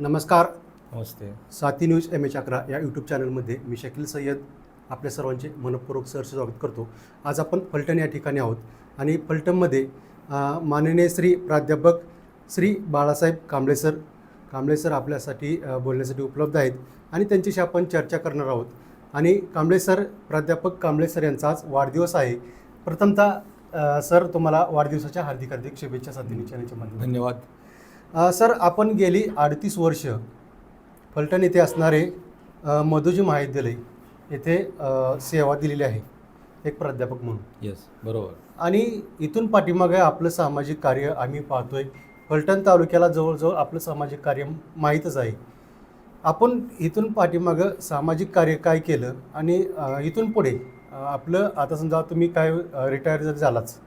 नमस्कार. नमस्ते. साथी news M H अकरा या यूट्यूब चॅनलमध्ये मी शकील सय्यद आपल्या सर्वांचे मनपूर्वक सहर्ष स्वागत करतो. आज आपण फलटण या ठिकाणी आहोत आणि फलटणमध्ये माननीय श्री प्राध्यापक श्री बाळासाहेब कांबळे सर कांबळे सर आपल्यासाठी बोलण्यासाठी उपलब्ध आहेत आणि त्यांच्याशी आपण चर्चा करणार आहोत. आणि कांबळे सर प्राध्यापक कांबळे सर यांचा आज वाढदिवस आहे. प्रथमतः सर तुम्हाला वाढदिवसाच्या हार्दिक हार्दिक शुभेच्छा साथी न्यूज चॅनलच्या माध्यमातून. धन्यवाद. सर आपण गेली अडतीस वर्ष फलटण येथे असणारे मधुजी महाविद्यालय येथे सेवा दिलेली आहे एक प्राध्यापक म्हणून. येस बरोबर. आणि इथून पाठीमागे आपलं सामाजिक कार्य आम्ही पाहतोय. फलटण तालुक्याला जवळजवळ आपलं सामाजिक कार्य माहीतच आहे. आपण इथून पाठीमागं सामाजिक कार्य काय केलं? आणि इथून पुढे आपलं आता समजा तुम्ही काय रिटायर जर झालाच.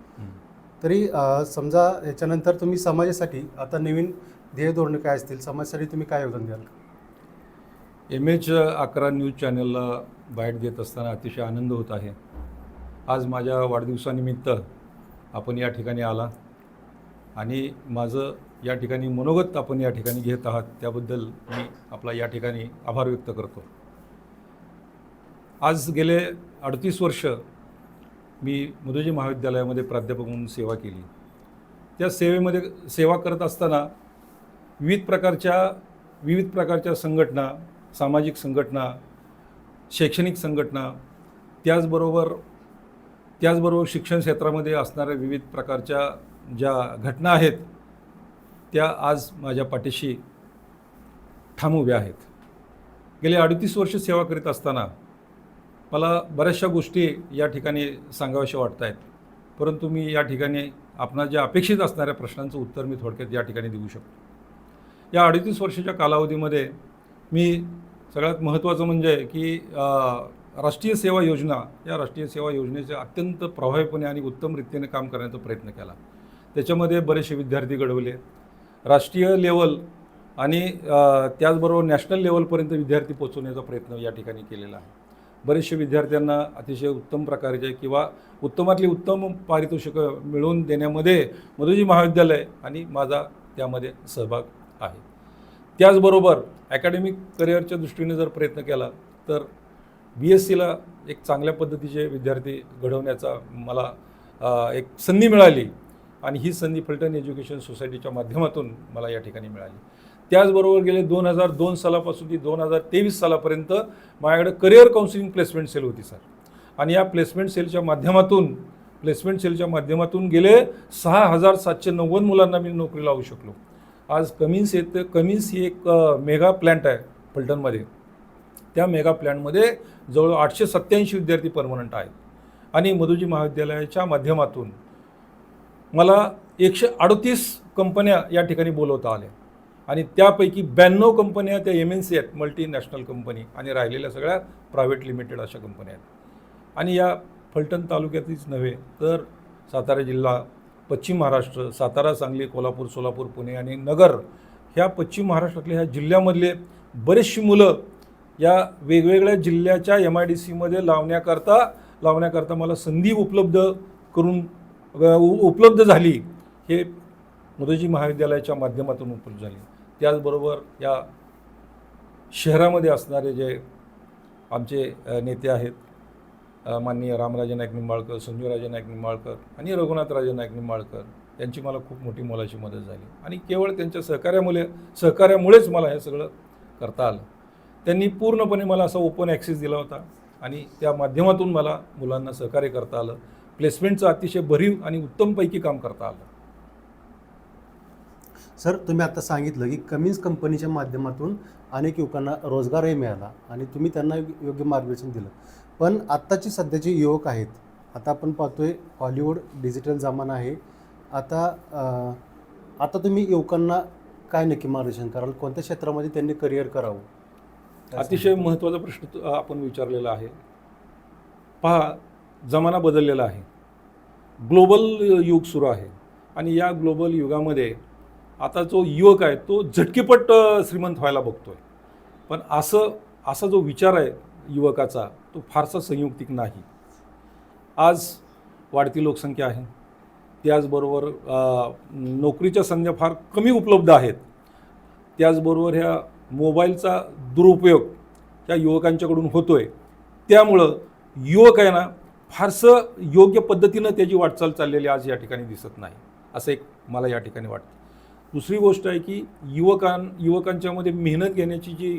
तरी समजा याच्यानंतर तुम्ही समाजासाठी आता नवीन ध्येय धोरणं काय असतील? समाजासाठी तुम्ही काय योगदान द्याल? एम एच अकरा न्यूज चॅनलला बाईट देत असताना अतिशय आनंद होत आहे. आज माझ्या वाढदिवसानिमित्त आपण या ठिकाणी आला आणि माझं या ठिकाणी मनोगत आपण या ठिकाणी घेत आहात त्याबद्दल मी आपला या ठिकाणी आभार व्यक्त करतो. आज गेले अडतीस वर्ष मी मुदोजी महाविद्यालयामध्ये प्राध्यापक म्हणून सेवा केली. त्या सेवेमध्ये सेवा करत असताना विविध प्रकारच्या विविध प्रकारच्या संघटना सामाजिक संघटना शैक्षणिक संघटना त्याचबरोबर त्याचबरोबर शिक्षण क्षेत्रामध्ये असणाऱ्या विविध प्रकारच्या ज्या घटना आहेत त्या आज माझ्या पाठीशी ठाम उभ्या आहेत. गेले अडतीस वर्ष सेवा करीत असताना मला बऱ्याचशा गोष्टी या ठिकाणी सांगाव्याशा वाटत आहेत परंतु मी या ठिकाणी आपणा ज्या अपेक्षित असणाऱ्या प्रश्नांचं उत्तर मी थोडक्यात या ठिकाणी देऊ शकतो. या अडतीस वर्षाच्या कालावधीमध्ये मी सगळ्यात महत्त्वाचं म्हणजे की राष्ट्रीय सेवा योजना या राष्ट्रीय सेवा योजनेचे अत्यंत प्रभावीपणे आणि उत्तम रीतीने काम करण्याचा प्रयत्न केला. त्याच्यामध्ये बरेचसे विद्यार्थी घडवले. राष्ट्रीय लेवल आणि त्याचबरोबर नॅशनल लेवलपर्यंत विद्यार्थी पोचवण्याचा प्रयत्न या ठिकाणी केलेला आहे. बरेचसे विद्यार्थ्यांना अतिशय उत्तम प्रकारचे किंवा उत्तमातली उत्तम पारितोषिकं मिळवून देण्यामध्ये मधुजी महाविद्यालय आणि माझा त्यामध्ये सहभाग आहे. त्याचबरोबर अकॅडमिक करिअरच्या दृष्टीने जर प्रयत्न केला तर बी एस सीला एक चांगल्या पद्धतीचे विद्यार्थी घडवण्याचा मला एक संधी मिळाली आणि ही संधी फलटण एज्युकेशन सोसायटीच्या माध्यमातून मला या ठिकाणी मिळाली. त्याचबरोबर गेले दोन हजार दोन सालापासून ती दोन हजार तेवीस सालापर्यंत माझ्याकडे करिअर काउन्सिलिंग प्लेसमेंट सेल होती सर आणि या प्लेसमेंट सेलच्या माध्यमातून प्लेसमेंट सेलच्या माध्यमातून गेले सहा हजार सातशे नव्वद मुलांना मी नोकरी लावू शकलो. आज कमिन्स येतं कमिन्स ही एक मेगा प्लॅन्ट आहे फलटणमध्ये. त्या मेगा प्लॅनमध्ये जवळ आठशे सत्त्याऐंशी विद्यार्थी परमनंट आहेत. आणि मधुजी महाविद्यालयाच्या माध्यमातून मला एकशे अडतीस कंपन्या या ठिकाणी बोलवता आल्या. आणि त्यापैकी ब्याण्णव कंपन्या त्या एम एन सी आहेत मल्टीनॅशनल कंपनी आणि राहिलेल्या सगळ्या प्रायव्हेट लिमिटेड अशा कंपन्या आहेत. आणि या फलटण तालुक्यातच नव्हे तर सातारा जिल्हा पश्चिम महाराष्ट्र सातारा सांगली कोल्हापूर सोलापूर पुणे आणि नगर ह्या पश्चिम महाराष्ट्रातल्या ह्या जिल्ह्यामधले बरेचशी मुलं या वेगवेगळ्या जिल्ह्याच्या एम आय डी सीमध्ये लावण्याकरता लावण्याकरता मला संधी उपलब्ध करून उपलब्ध झाली हे मुदजी महाविद्यालयाच्या माध्यमातून उपलब्ध झाली. त्याचबरोबर या शहरामध्ये असणारे जे आमचे नेते आहेत माननीय रामराजे नाईक निंबाळकर संजूराजे नाईक निंबाळकर आणि रघुनाथराजे नाईक निंबाळकर यांची मला खूप मोठी मोलाची मदत झाली. आणि केवळ त्यांच्या सहकार्यामुळे सहकार्यामुळेच मला हे सगळं करता आलं. त्यांनी पूर्णपणे मला असा ओपन ॲक्सेस दिला होता आणि त्या माध्यमातून मला मुलांना सहकार्य करता आलं. प्लेसमेंटचं अतिशय भरीव आणि उत्तमपैकी काम करता आलं. सर तुम्ही आता सांगितलं की कमिन्स कंपनीच्या माध्यमातून अनेक युवकांना रोजगारही मिळाला आणि तुम्ही त्यांना योग्य मार्गदर्शन दिलं. पण आत्ताचे सध्याचे युवक आहेत आता आपण पाहतोय हॉलिवूड डिजिटल जमाना आहे. आता आता तुम्ही युवकांना काय नक्की मार्गदर्शन कराल? कोणत्या क्षेत्रामध्ये त्यांनी करिअर करावं? अतिशय महत्त्वाचा प्रश्न आपण विचारलेला आहे. पहा जमाना बदललेला आहे. ग्लोबल युग सुरू आहे आणि या ग्लोबल युगामध्ये आता जो युवक आहे तो झटकीपट श्रीमंत व्हायला बघतोय. पण असं असा जो विचार आहे युवकाचा तो फारसा संयुक्तिक नाही. आज वाढती लोकसंख्या आहे. त्याचबरोबर नोकरीच्या संध्या फार कमी उपलब्ध आहेत. त्याचबरोबर ह्या मोबाईलचा दुरुपयोग त्या युवकांच्याकडून होतो आहे त्यामुळं युवक आहे ना फारसं योग्य पद्धतीनं त्याची वाटचाल चाललेली आज या ठिकाणी दिसत नाही असं एक मला या ठिकाणी वाटतं. दुसरी गोष्ट आहे की युवकां युवकांच्यामध्ये मेहनत घेण्याची जी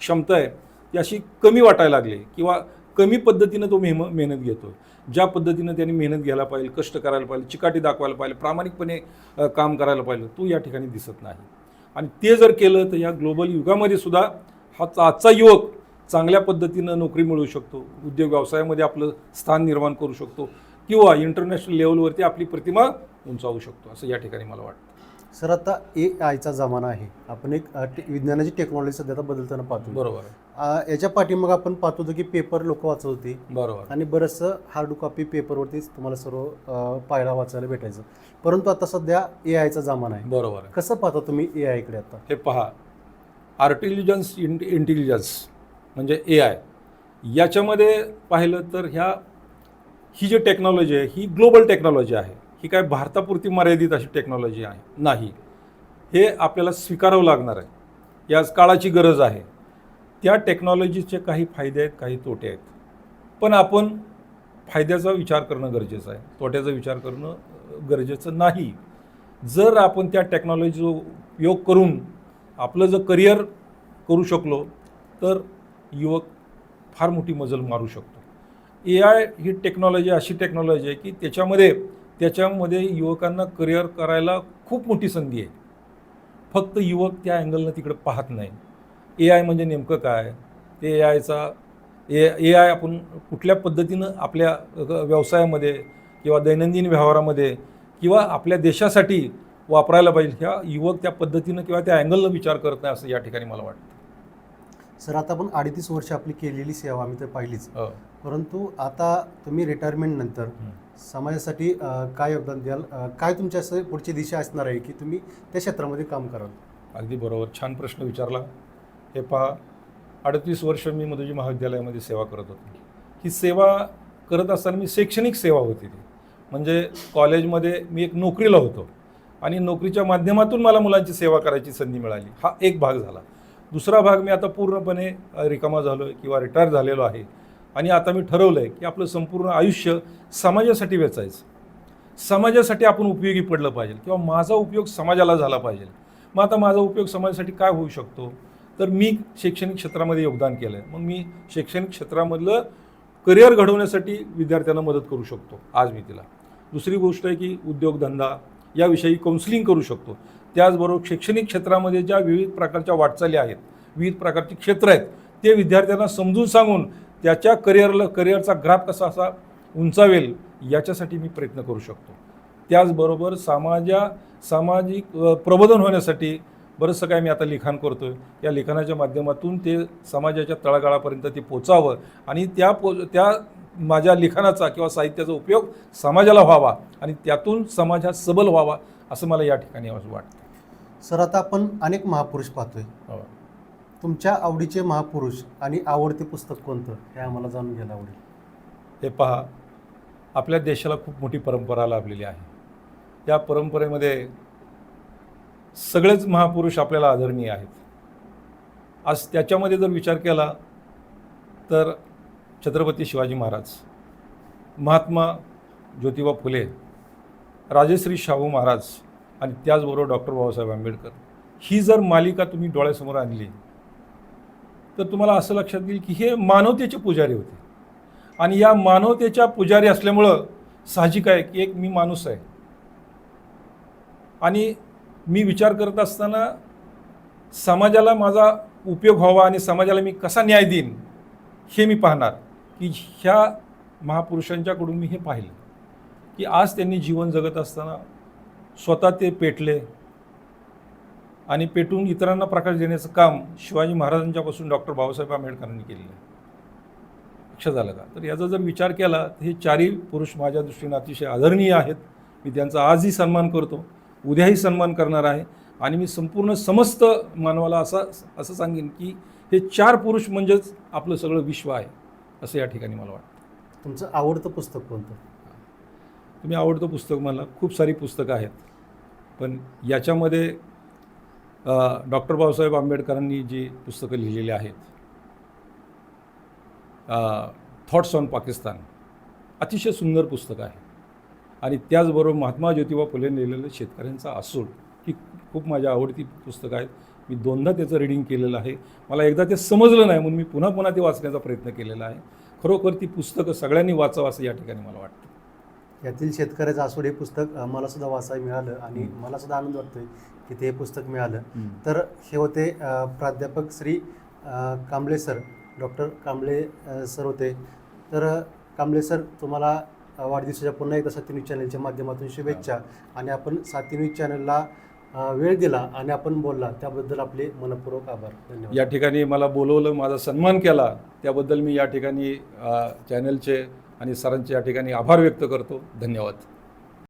क्षमता आहे ती अशी कमी वाटायला लागली किंवा कमी पद्धतीनं तो मेहम मेहनत घेतो ज्या पद्धतीनं त्यांनी मेहनत घ्यायला पाहिजे कष्ट करायला पाहिजे चिकाटी दाखवायला पाहिजे प्रामाणिकपणे काम करायला पाहिजे तो या ठिकाणी दिसत नाही. आणि ते जर केलं तर या ग्लोबल युगामध्ये सुद्धा हा आजचा युवक चांगल्या पद्धतीनं नोकरी मिळवू शकतो उद्योग व्यवसायामध्ये आपलं स्थान निर्माण करू शकतो किंवा इंटरनॅशनल लेवलवरती आपली प्रतिमा उंचावू शकतो असं या ठिकाणी मला वाटतं. सर आता ए आयचा जमाना आहे. आपण एक टे- विज्ञानाची टेक्नॉलॉजी सध्या आता बदलताना पाहतो बरोबर आहे. याच्या पाठीमाग आपण पाहतो होतो की पेपर लोक वाचत होते. बरोबर. आणि बरंचसं हार्ड कॉपी पेपरवरतीच तुम्हाला सर्व अ, पाहायला वाचायला भेटायचं. परंतु आता सध्या ए आयचा जमाना आहे. बरोबर आहे. कसं पाहता तुम्ही ए आयकडे आता? हे पहा. आर्टिलिजन्स इंट इंटेलिजन्स म्हणजे ए आय याच्यामध्ये पाहिलं तर ह्या ही जी टेक्नॉलॉजी आहे ही ग्लोबल टेक्नॉलॉजी आहे. ही काय भारतापुरती मर्यादित अशी टेक्नॉलॉजी आहे? नाही. हे आपल्याला स्वीकारावं लागणार आहे. याच काळाची गरज आहे. त्या टेक्नॉलॉजीचे काही फायदे आहेत काही तोटे आहेत. पण आपण फायद्याचा विचार करणं गरजेचं आहे. तोट्याचा विचार करणं गरजेचं नाही. जर आपण त्या टेक्नॉलॉजीचा उपयोग करून आपलं जर करिअर करू शकलो तर युवक फार मोठी मजल मारू शकतो. ए आय ही टेक्नॉलॉजी अशी टेक्नॉलॉजी आहे की त्याच्यामध्ये त्याच्यामध्ये युवकांना करिअर करायला खूप मोठी संधी आहे. फक्त युवक त्या अँगलनं तिकडे पाहत नाही. ए आय म्हणजे नेमकं काय? ते ए आयचा ए ए आय आपण कुठल्या पद्धतीनं आपल्या व्यवसायामध्ये किंवा दैनंदिन व्यवहारामध्ये किंवा आपल्या देशासाठी वापरायला पाहिजे ह्या युवक त्या पद्धतीनं किंवा त्या अँगलनं विचार करत नाही असं या ठिकाणी मला वाटतं. सर आता आपण अडीतीस वर्ष आपली केलेली सेवा आम्ही तर पाहिलीच. हो. परंतु आता तुम्ही रिटायरमेंट नंतर. समाजासाठी काय योगदान द्याल? काय तुमच्या असं पुढची दिशा असणार आहे की तुम्ही त्या क्षेत्रामध्ये काम कराल? अगदी बरोबर. छान प्रश्न विचारला. हे पहा अडतीस वर्ष मी मधुजी महाविद्यालयामध्ये सेवा करत होतो. ही सेवा करत असताना मी शैक्षणिक सेवा होती ती. म्हणजे कॉलेजमध्ये मी एक नोकरीला होतो आणि नोकरीच्या माध्यमातून मला मुलांची सेवा करायची संधी मिळाली. हा एक भाग झाला. दुसरा भाग मी आता पूर्णपणे रिकामा झालो आहे किंवा रिटायर झालेलो आहे. आणि आता मी ठरवलं आहे की आपलं संपूर्ण आयुष्य समाजासाठी वेचायचं. समाजासाठी आपण उपयोगी पडलं पाहिजे किंवा माझा उपयोग समाजाला झाला पाहिजे. मग आता माझा उपयोग समाजासाठी काय होऊ शकतो? तर मी शैक्षणिक क्षेत्रामध्ये योगदान केलं आहे मग मी शैक्षणिक क्षेत्रामधलं करिअर घडवण्यासाठी विद्यार्थ्यांना मदत करू शकतो. आज मी तिला. दुसरी गोष्ट आहे की उद्योगधंदा याविषयी काउन्सिलिंग करू शकतो. त्याचबरोबर शैक्षणिक क्षेत्रामध्ये ज्या विविध प्रकारच्या वाटचाली आहेत विविध प्रकारची क्षेत्र आहेत ते विद्यार्थ्यांना समजून सांगून त्याच्या करिअरला करिअरचा ग्राफ कसा असा उंचावेल याच्यासाठी मी प्रयत्न करू शकतो. त्याचबरोबर समाजा सामाजिक प्रबोधन होण्यासाठी बरंचसं काय मी आता लिखाण करतो आहे या लिखाणाच्या माध्यमातून ते समाजाच्या तळागाळापर्यंत ते पोचावं आणि त्या पो त्या माझ्या लिखाणाचा किंवा साहित्याचा उपयोग समाजाला व्हावा आणि त्यातून समाज हा सबल व्हावा असं मला या ठिकाणी वाटतं. सर आता आपण अनेक महापुरुष पाहतोय. हो. तुमच्या आवडीचे महापुरुष आणि आवडते पुस्तक कोणतं? हे आम्हाला जाणून घ्यायला आवडेल. हे पहा आपल्या देशाला खूप मोठी परंपरा लाभलेली आहे. या परंपरेमध्ये सगळेच महापुरुष आपल्याला आदरणीय आहेत. आज त्याच्यामध्ये जर विचार केला तर छत्रपती शिवाजी महाराज महात्मा ज्योतिबा फुले राजश्री शाहू महाराज आणि त्याचबरोबर डॉक्टर बाबासाहेब आंबेडकर. ही जर मालिका तुम्ही डोळ्यासमोर आणली तर तुम्हाला असं लक्षात येईल की हे मानवतेचे पुजारी होते. आणि या मानवतेच्या पुजारी असल्यामुळं साहजिक आहे की एक मी माणूस आहे. आणि मी विचार करत असताना समाजाला माझा उपयोग व्हावा आणि समाजाला मी कसा न्याय देईन हे मी पाहणार. की ह्या महापुरुषांच्याकडून मी हे पाहिलं. की आज त्यांनी जीवन जगत असताना स्वतः ते पेटले आणि पेटून इतरांना प्रकाश देण्याचं काम शिवाजी महाराजांच्यापासून डॉक्टर बाबासाहेब आंबेडकरांनी केलेलं आहे. लक्षात झालं का? तर याचा जर विचार केला तर हे चारही पुरुष माझ्या दृष्टीने अतिशय आदरणीय आहेत. मी त्यांचा आजही सन्मान करतो उद्याही सन्मान करणार आहे. आणि मी संपूर्ण समस्त मानवाला असा असं सांगेन की हे चार पुरुष म्हणजेच आपलं सगळं विश्व आहे असं या ठिकाणी मला वाटतं. तुमचं आवडतं पुस्तक कोणतं? तुम्ही आवडतं पुस्तक मला. खूप सारी पुस्तकं आहेत. पण याच्यामध्ये डॉक्टर बाबासाहेब आंबेडकरांनी जी पुस्तकं लिहिलेली आहेत थॉट्स ऑन पाकिस्तान अतिशय सुंदर पुस्तक आहे. आणि त्याचबरोबर महात्मा ज्योतिबा फुले लिहिलेलं शेतकऱ्यांचा आसूड ही खूप माझ्या आवडती पुस्तकं आहेत. मी दोनदा त्याचं रिडिंग केलेलं आहे. मला एकदा ते समजलं नाही म्हणून मी पुन्हा पुन्हा ते वाचण्याचा प्रयत्न केलेला आहे. खरोखर ती पुस्तकं सगळ्यांनी वाचावं असं या ठिकाणी मला वाटतं. यातील शेतकऱ्याचं आसूड हे पुस्तक मला सुद्धा वाचायला मिळालं आणि. मला सुद्धा आनंद वाटतोय की ते हे पुस्तक मिळालं. तर हे होते प्राध्यापक Shri Kamble sir doctor Kamble sir होते. तर कांबळे सर तुम्हाला वाढदिवसाच्या पुन्हा एकदा सातवी चॅनलच्या माध्यमातून शुभेच्छा. आणि आपण सातवी चॅनलला वेळ दिला आणि आपण बोलला त्याबद्दल आपले मनपूर्वक आभार. धन्यवाद. या ठिकाणी मला बोलवलं माझा सन्मान केला त्याबद्दल मी या ठिकाणी चॅनलचे आणि सरांचे या ठिकाणी आभार व्यक्त करतो. धन्यवाद.